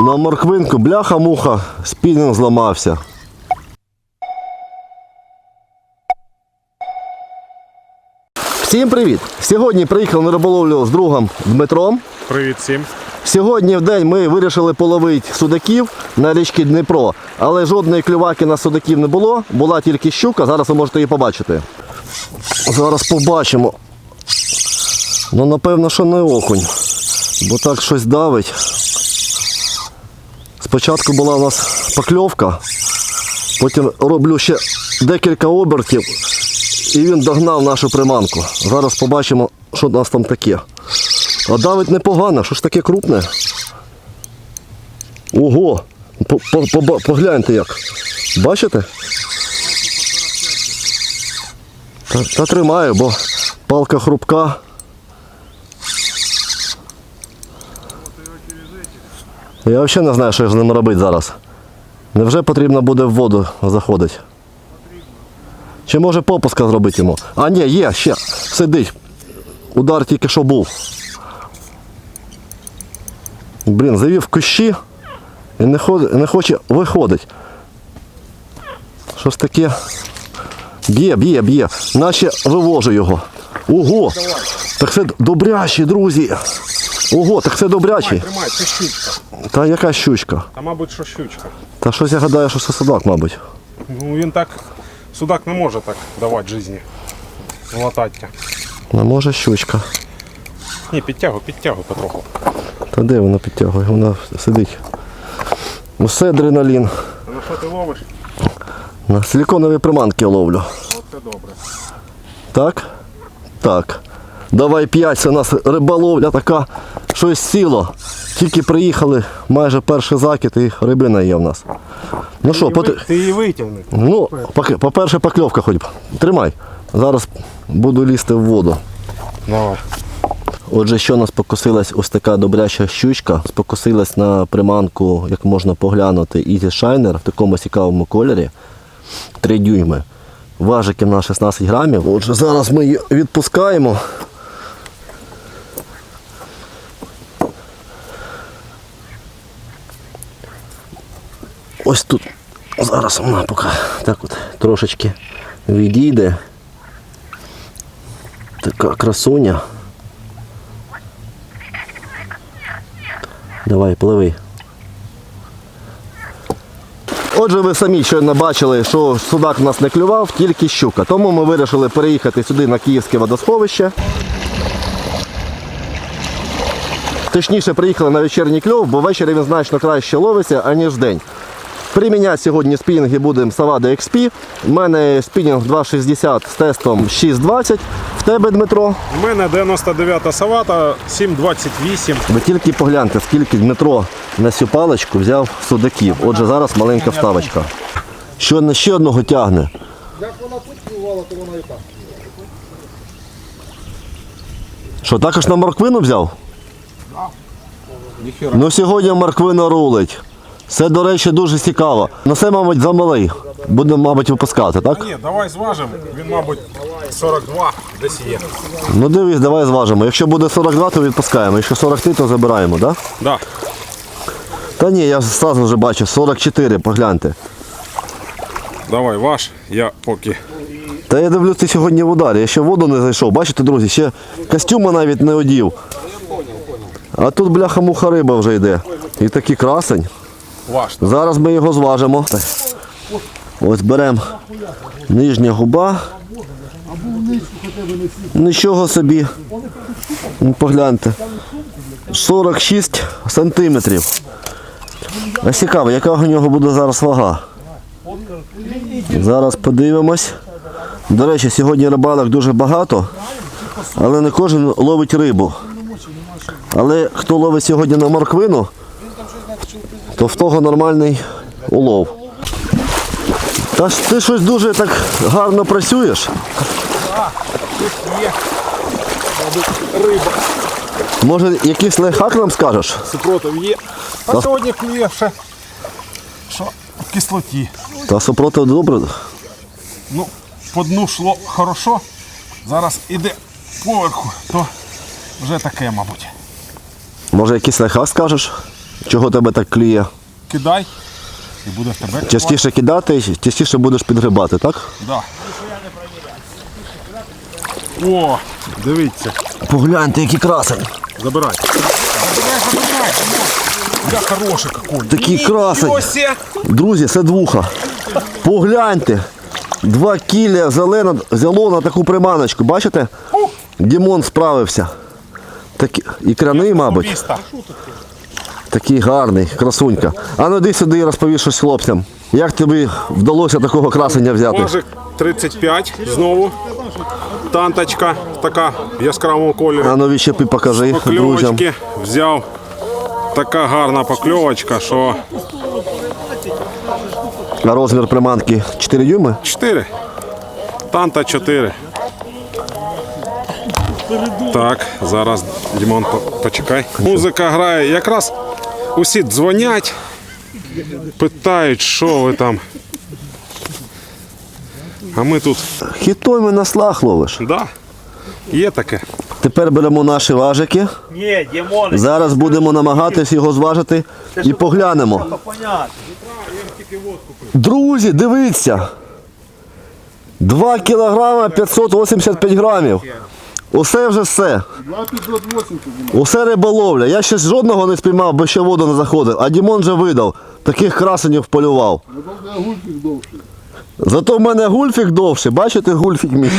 На морквинку бляха-муха, спінінг зламався. Всім привіт! Сьогодні приїхав на риболовлю з другом Дмитром. Привіт всім. Сьогодні в день ми вирішили половити судаків на річці Дніпро, але жодної клюваки на судаків не було, була тільки щука, зараз ви можете її побачити. Зараз побачимо. Ну, напевно, що не окунь, бо так щось давить. Спочатку була у нас покльовка, потім роблю ще декілька обертів, і він догнав нашу приманку. Зараз побачимо, що у нас там таке. А давить непогано, що ж таке крупне? Ого! По- по- по- Погляньте як. Бачите? Та, та тримаю, бо палка хрупка. Я взагалі не знаю, що з ним робити зараз. Невже потрібно буде в воду заходити? Чи може попуска зробити йому? А ні, є, ще. Сидить. Удар тільки що був. Блін, завів кущі і не, ход... не хоче виходить. Щось таке. Б'є, б'є, б'є. Наче вивожу його. Ого! Так це добрячий, друзі. Ого, так це добрячий. Тримай, це щучка. Та яка щучка? Та мабуть, що щучка. Та щось я гадаю, що це судак, мабуть. Ну він так. Судак не може так давати житті. Латаття. Не може щучка. Ні, підтягуй, підтягуй потроху. Та де вона підтягує? Вона сидить. Усе адреналін. А на що ти ловиш? На силіконові приманки ловлю. Оце добре. Так? Так. Давай п'ять, це у нас риболовля така, щось сіло. Тільки приїхали, майже перший закид і рибина є в нас. Ну що, пот... ти її витягни. ну, по-перше, покльовка хоч. б. Тримай. Зараз буду лізти в воду. Давай. Отже, що нас покосилась ось така добряча щучка. Спокосилась на приманку, як можна поглянути, Easy Shiner в такому цікавому кольорі. 3 дюйми. Важики на 16 грамів. Отже, зараз ми її відпускаємо. Ось тут. Зараз вона поки так от трошечки відійде. Така красуня. Давай, пливи. Отже, ви самі щойно бачили, що судак у нас не клював, тільки щука. Тому ми вирішили переїхати сюди на Київське водосховище. Точніше, приїхали на вечірній кльов, бо ввечері він значно краще ловиться, аніж вдень. Приміняти сьогодні спінінги будемо Savada XP. У мене спінінг 2,60 з тестом 6,20. В тебе, Дмитро, У мене 99 савата, 7,28. Ви тільки погляньте, скільки Дмитро на цю паличку взяв судаків. Отже, зараз маленька вставочка. Що на ще одного тягне. Як вона тут плювала, то вона і так. Що, також на морквину взяв? Ну сьогодні морквина рулить. Це, до речі, дуже цікаво. Ну це, мабуть, замалий. Будемо, мабуть, випускати, так? Ні, давай зважимо. Він, мабуть, 42 десь є. Ну дивись, давай зважимо. Якщо буде 42, то відпускаємо. Якщо 43, то забираємо, так? Да. Та ні, я одразу вже бачу, 44, погляньте. Давай ваш, я поки. Та я дивлюсь, ти сьогодні в ударі, я ще в воду не зайшов. Бачите, друзі, ще костюма навіть не одів. А тут бляха-муха риба вже йде. І такий красень. Ваш. Зараз ми його зважимо. Ось беремо нижня губа. Нічого собі. Погляньте. 46 сантиметрів. А цікаво, яка у нього буде зараз вага? Зараз подивимось. До речі, сьогодні рибалок дуже багато, але не кожен ловить рибу. Але хто ловить сьогодні на морквину, то в того нормальний улов. Та ж ти щось дуже так гарно працюєш. Є. Мабуть, риба. Може, якийсь лайфхак нам скажеш? Супротив є. А сьогодні клює ще. Що в кислоті. Та супротив добре. Ну, по дну шло хорошо. Зараз іде поверху, то вже таке, мабуть. Може, якийсь лайфхак скажеш? Чого тебе так кліє? Кидай. І буде в тебе. Частіше кидати, частіше будеш підгрібати, так? Да. О, дивіться. Погляньте, який красень. Забирай. Забирай, забирай. Я хороший какой. Такий красень. Друзі, це двуха. Погляньте. Два кілля зелено взяло на таку приманочку. Бачите? Дімон справився. Такий, ікряний, мабуть. Такий гарний, красунька. А ну йди сюди і розпові щось хлопцям. Як тобі вдалося такого красення взяти? Важик 35 знову. Танточка така в яскравому кольорі. А ну відчепи покажи друзям. Покльовочки взяв. Така гарна покльовочка, що А розмір приманки 4 дюйми? 4. Танта 4. Так, зараз Дімон, по- почекай. Музика грає. Якраз усі дзвонять, питають, що ви там. А ми тут, Хітою на слах ловиш. да, є таке. Тепер беремо наші важики. Ні, Дімон, Зараз будемо намагатись його зважити і поглянемо. Друзі, дивіться. 2 кілограма 585 грамів. Усе вже все. 2580 Усе риболовля. Я ще жодного не спіймав, бо ще воду не заходив. А Дімон вже видав. Таких красенів полював. Зато в мене гульфік довший. Бачите, гульфік мій.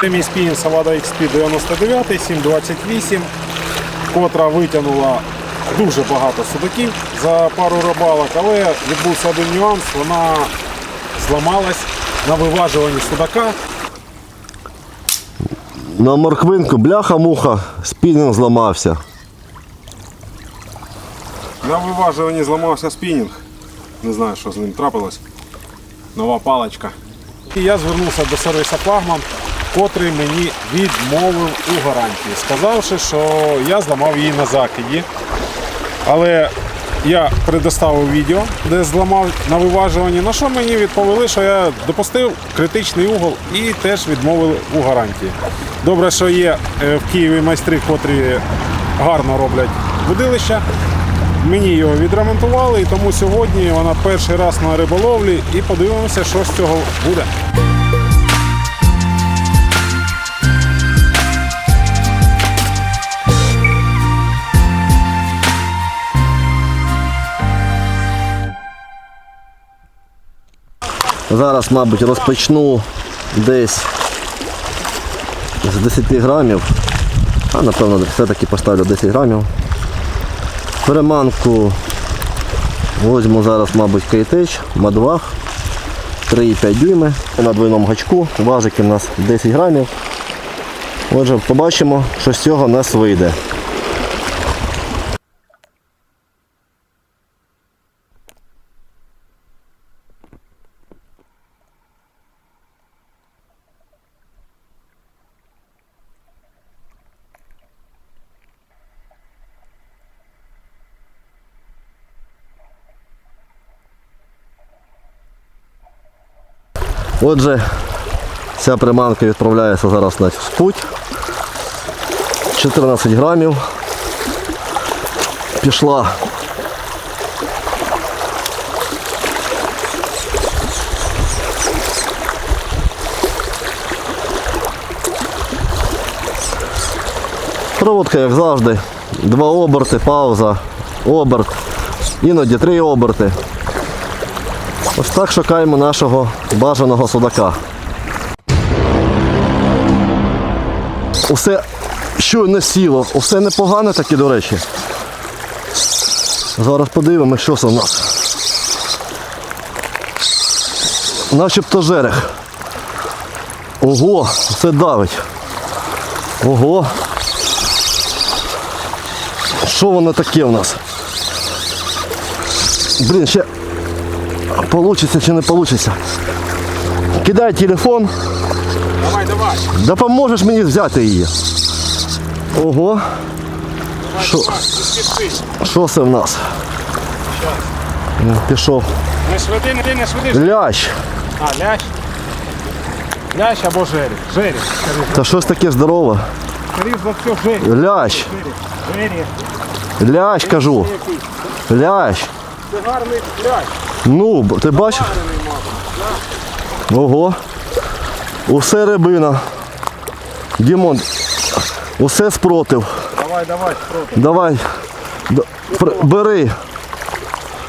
Це мій спінінг Savada XP 99 728, котра витягнула дуже багато судаків за пару рибалок, але відбувся один нюанс, вона зламалась на виважуванні судака. На морквинку бляха-муха, спінінг зламався. На виважуванні зламався спінінг. Не знаю, що з ним трапилось. Нова паличка. І я звернувся до сервіса Флагман, котрий мені відмовив у гарантії, сказавши, що я зламав її на закиді. Але я предоставив відео, де зламав на виважуванні, на що мені відповіли, що я допустив критичний угол і теж відмовили у гарантії. Добре, що є е, в Києві майстри, котрі гарно роблять будилища. Мені його відремонтували, і тому сьогодні вона перший раз на риболовлі і подивимося, що з цього буде. Зараз, мабуть, розпочну десь з 10 грамів. А напевно все-таки поставлю 10 грамів. Переманку возьму зараз, мабуть, кейтеч, мадвах 3,5 дюйми. На двойному гачку. Важики у нас 10 грамів. Отже, побачимо, що з цього в нас вийде. Отже, ця приманка відправляється зараз на путь. 14 грамів. Пішла. Проводка, як завжди. Два оберти, пауза, оберт, іноді три оберти. Ось так шукаємо нашого бажаного судака. Усе щойно сіло, усе непогане таке, до речі. Зараз подивимося, що це в нас. Начебто жерех. Ого, все давить. Ого. Що воно таке в нас? Блін, ще Получится чи не получится. Кидай телефон, Давай, давай. допоможеш мені взяти її. Ого. Що, що це в нас? Пішов. Не швиди, не, не швиди. Лящ. А, лящ. Лящ або жеріх. Жеріх. Та щось таке здорове. Скоріше за все, жеріх. Лящ. Жеріх. Лящ кажу. Лящ. Це гарний пляж. Ну, ти бачиш? Ого. Усе рибина. Дімон, усе спротив. Давай, давай, проти. Давай. Д- пр- Бери.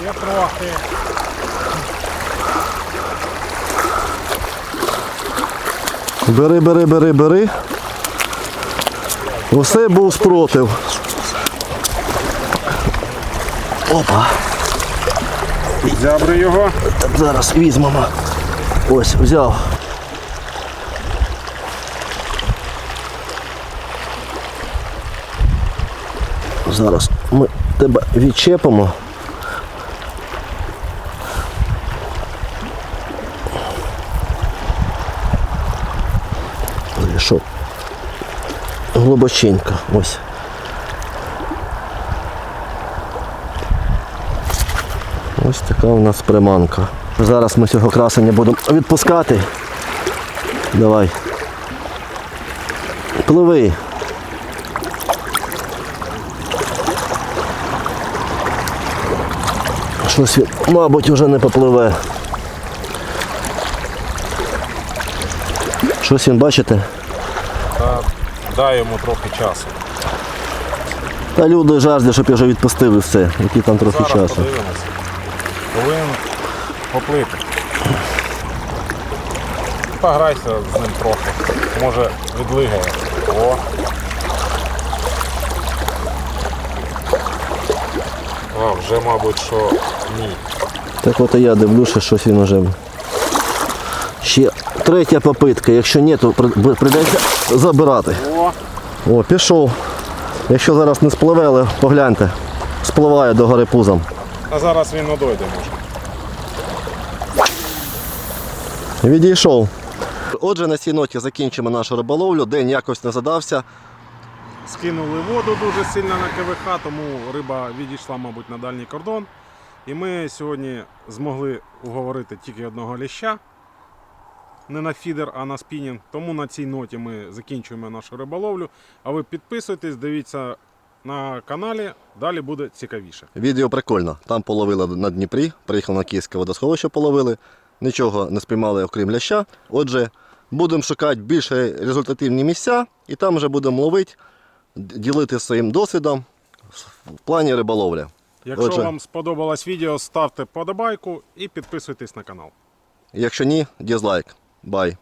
Ще трохи. Бери, бери, бери, бери. Усе був спротив. Опа. Зябри його. Зараз візьмемо. Ось, взяв. Зараз ми тебе відчепимо. Що? Глибоченько. Ось. Ось така у нас приманка. Зараз ми цього красення будемо відпускати. Давай. Пливи. Щось він, мабуть, вже не попливе. Щось він, бачите? Та дай йому трохи часу. Та люди жаждуть, щоб я вже відпустив і все. Які там трохи Зараз часу. подивимося. Поплити. Пограйся з ним трохи. Може відлигає. О. А, вже, мабуть, що ні. Так от і я дивлюся, щось він уже. Ще третя попитка. Якщо ні, то прийдеться забирати. О, О, пішов. Якщо зараз не спливе, але погляньте, спливає до гори пузом. а зараз він не дойде може. Відійшов. Отже, на цій ноті закінчимо нашу риболовлю. День якось не задався. Скинули воду дуже сильно на КВХ, тому риба відійшла, мабуть, на дальній кордон. І ми сьогодні змогли уговорити тільки одного ліща. Не на фідер, а на спінінг. Тому на цій ноті ми закінчуємо нашу риболовлю. А ви підписуйтесь, дивіться на каналі, далі буде цікавіше. Відео прикольно. Там половили на Дніпрі, приїхали на Київське водосховище, половили. Нічого не спіймали, окрім ляща. Отже, будемо шукати більш результативні місця і там вже будемо ловити, ділити своїм досвідом в плані риболовлі. Якщо Отже. вам сподобалось відео, ставте подобайку і підписуйтесь на канал. Якщо ні, дізлайк. Бай.